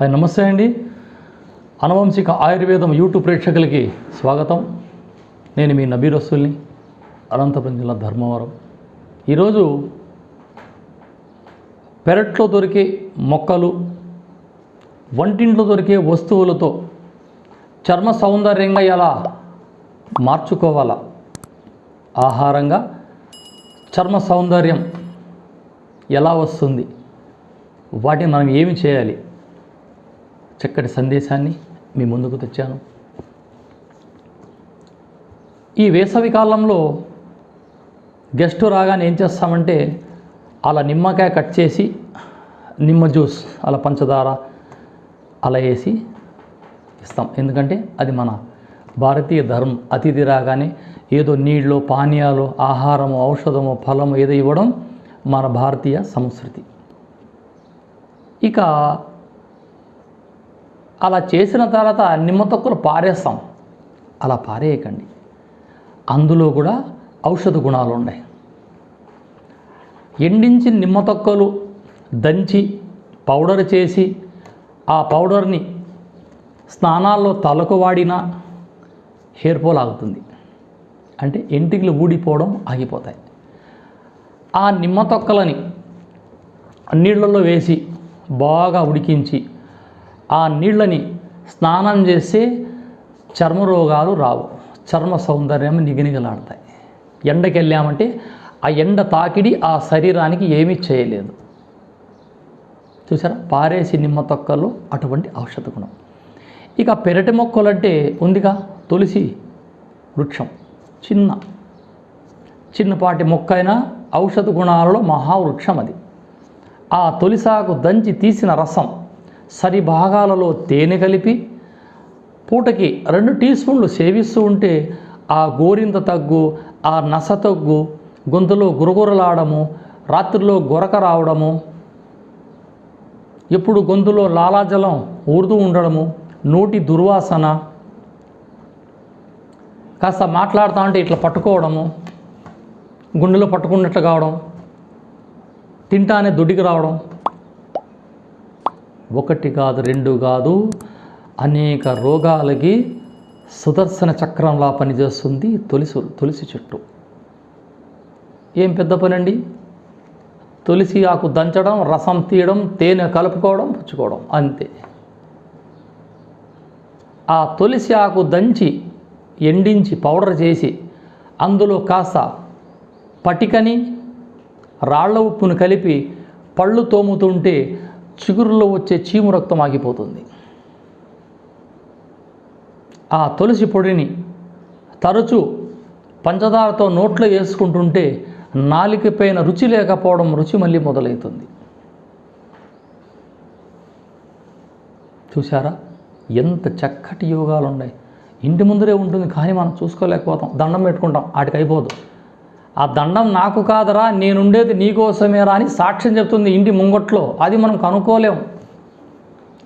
Hi నమస్తే అండి. అనువంశిక ఆయుర్వేదం యూట్యూబ్ ప్రేక్షకులకి స్వాగతం. నేను మీ నబీరస్సుల్ని అనంతపురం జిల్లా ధర్మవరం. ఈరోజు పెరట్లో దొరికే మొక్కలు వంటింట్లో దొరికే వస్తువులతో చర్మ సౌందర్యంగా ఎలా మార్చుకోవాలా? ఆహారంగా చర్మ సౌందర్యం ఎలా వస్తుంది? వాటిని మనం ఏమి చేయాలి? చక్కటి సందేశాన్ని మీ ముందుకు తెచ్చాను. ఈ వేసవి కాలంలో గెస్ట్ రాగానే ఏం చేస్తామంటే అలా నిమ్మకాయ కట్ చేసి నిమ్మ జ్యూస్ అలా పంచదార అలా వేసి ఇస్తాం. ఎందుకంటే అది మన భారతీయ ధర్మం. అతిథి రాగానే ఏదో నీళ్ళు పానీయాలు ఆహారము ఔషధము ఫలము ఏదో ఇవ్వడం మన భారతీయ సంస్కృతి. ఇక అలా చేసిన తర్వాత నిమ్మ తొక్కలు పారేస్తాం. అలా పారేయకండి. అందులో కూడా ఔషధ గుణాలు ఉన్నాయి. ఎండించి నిమ్మ తొక్కలు దంచి పౌడర్ చేసి ఆ పౌడర్ని స్నానాల్లో తలకు వాడినా హెయిర్ ఫాల్ ఆగుతుంది. అంటే ఎంటికలు ఊడిపోవడం ఆగిపోతాయి. ఆ నిమ్మ తొక్కలని నీళ్ళల్లో వేసి బాగా ఉడికించి ఆ నీళ్ళని స్నానం చేస్తే చర్మ రోగాలు రావు. చర్మ సౌందర్యం నిగనిగలాడతాయి. ఎండకి వెళ్ళామంటే ఆ ఎండ తాకిడి ఆ శరీరానికి ఏమీ చేయలేదు. చూసారా పారేసి నిమ్మ తొక్కలు అటువంటి ఔషధ గుణం. ఇక పెరటి మొక్కలు అంటే ఉందిగా? తులసి వృక్షం. చిన్న చిన్నపాటి మొక్క అయినా ఔషధ గుణాలలో మహావృక్షం అది. ఆ తొలిసాకు దంచి తీసిన రసం సరి భాగాలలో తేనె కలిపి పూటకి రెండు టీ స్పూన్లు సేవిస్తూ ఉంటే ఆ గోరింత తగ్గు ఆ నస తగ్గు గొంతులో గురగురలాడము రాత్రిలో గొరక రావడము ఎప్పుడు గొంతులో లాలాజలం ఊరుతూ ఉండడము నోటి దుర్వాసన కాస్త మాట్లాడుతూ ఉంటే ఇట్లా పట్టుకోవడము గుండెలో పట్టుకున్నట్లు కావడం తింటానే దొడ్డికి రావడం ఒకటి కాదు రెండు కాదు అనేక రోగాలకి సుదర్శన చక్రంలా పనిచేస్తుంది తులసి తులసి చెట్టు. ఏం పెద్ద పని అండి తులసి ఆకు దంచడం రసం తీయడం తేనె కలుపుకోవడం పుచ్చుకోవడం అంతే. ఆ తులసి ఆకు దంచి ఎండించి పౌడర్ చేసి అందులో కాస్త పటికని రాళ్ళ ఉప్పును కలిపి పళ్ళు తోముతుంటే చిగురులో వచ్చే చీము రక్తం ఆగిపోతుంది. ఆ తులసి పొడిని తరచూ పంచదారతో నోట్లో వేసుకుంటుంటే నాలికపైన రుచి లేకపోవడం రుచి మళ్ళీ మొదలవుతుంది. చూసారా ఎంత చక్కటి యోగాలు ఉన్నాయి ఇంటి ముందరే ఉంటుంది కానీ మనం చూసుకోలేకపోతాం. దండం పెట్టుకుంటాం. వాటికి అయిపోదు ఆ దండం నాకు కాదరా నేనుండేది నీకోసమేరా అని సాక్ష్యం చెప్తుంది ఇంటి ముంగట్లో. అది మనం కనుక్కోలేం.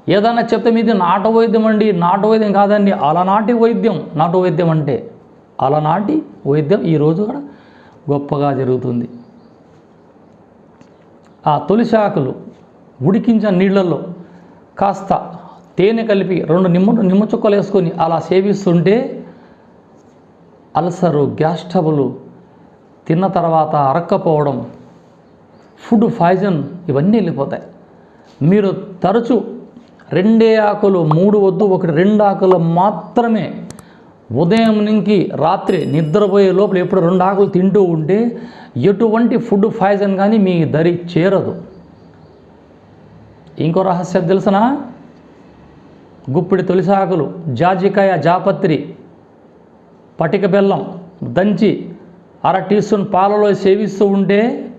ఏదైనా చెప్తే మీది నాటు వైద్యం అండి నాటు వైద్యం కాదండి అలనాటి వైద్యం. నాటు వైద్యం అంటే అలనాటి వైద్యం ఈరోజు కూడా గొప్పగా జరుగుతుంది. ఆ తొలిసి ఆకులు ఉడికించిన నీళ్ళల్లో కాస్త తేనె కలిపి రెండు నిమ్మ నిమ్మ చుక్కలు వేసుకొని అలా సేవిస్తుంటే అల్సరు గ్యాస్ తిన్న తర్వాత అరక్కపోవడం ఫుడ్ పాయిజన్ ఇవన్నీ వెళ్ళిపోతాయి. మీరు తరచు రెండే ఆకులు మూడు వద్దు ఒకటి రెండు ఆకులు మాత్రమే ఉదయం నుంచి రాత్రి నిద్రపోయే లోపల ఎప్పుడు రెండు ఆకులు తింటూ ఉంటే ఎటువంటి ఫుడ్ పాయిజన్ కానీ మీ దరి చేరదు. ఇంకో రహస్యం తెలుసనా? గుప్పిడి తొలిసాకులు జాజికాయ జాపత్రి పటిక బెల్లం దంచి అర టీ స్పూన్ పాలలో సేవిస్తూ ఉంటే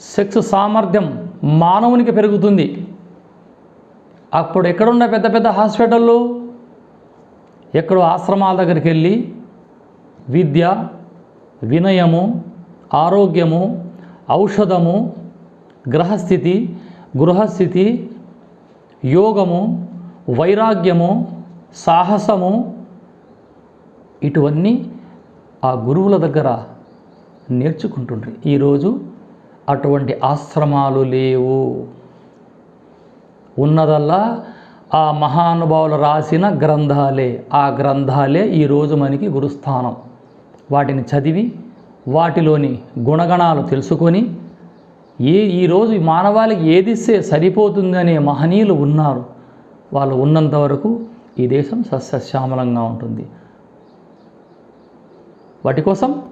సెక్స్ సామర్థ్యం మానవునికి పెరుగుతుంది. అప్పుడు ఎక్కడున్న పెద్ద పెద్ద హాస్పిటళ్ళు ఎక్కడో ఆశ్రమాల దగ్గరికి వెళ్ళి విద్య వినయము ఆరోగ్యము ఔషధము గ్రహస్థితి గృహస్థితి యోగము వైరాగ్యము సాహసము ఇటువన్నీ ఆ గురువుల దగ్గర నేర్చుకుంటుండ్రి. ఈరోజు అటువంటి ఆశ్రమాలు లేవు. ఉన్నదల్లా ఆ మహానుభావులు రాసిన గ్రంథాలే. ఆ గ్రంథాలే ఈరోజు మనకి గురుస్థానం. వాటిని చదివి వాటిలోని గుణగణాలు తెలుసుకొని ఏ ఈరోజు మానవాళికి ఏదిస్తే సరిపోతుందనే మహనీయులు ఉన్నారు. వాళ్ళు ఉన్నంత వరకు ఈ దేశం సస్యశ్యామలంగా ఉంటుంది. వాటి కోసం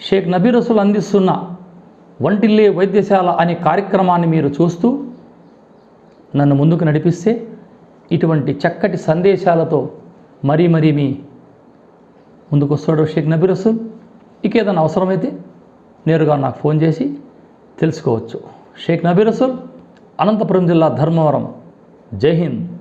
షేక్ నబీ రసూల్ అందిస్తున్న వంటిల్లే వైద్యశాల అనే కార్యక్రమాన్ని మీరు చూస్తూ నన్ను ముందుకు నడిపిస్తే ఇటువంటి చక్కటి సందేశాలతో మరీ మరీ మీ ముందుకు వస్తాడు షేక్ నబీ రసూల్. ఇక ఏదైనా అవసరమైతే నేరుగా నాకు ఫోన్ చేసి తెలుసుకోవచ్చు. షేక్ నబీ రసూల్ అనంతపురం జిల్లా ధర్మవరం. జై హింద్.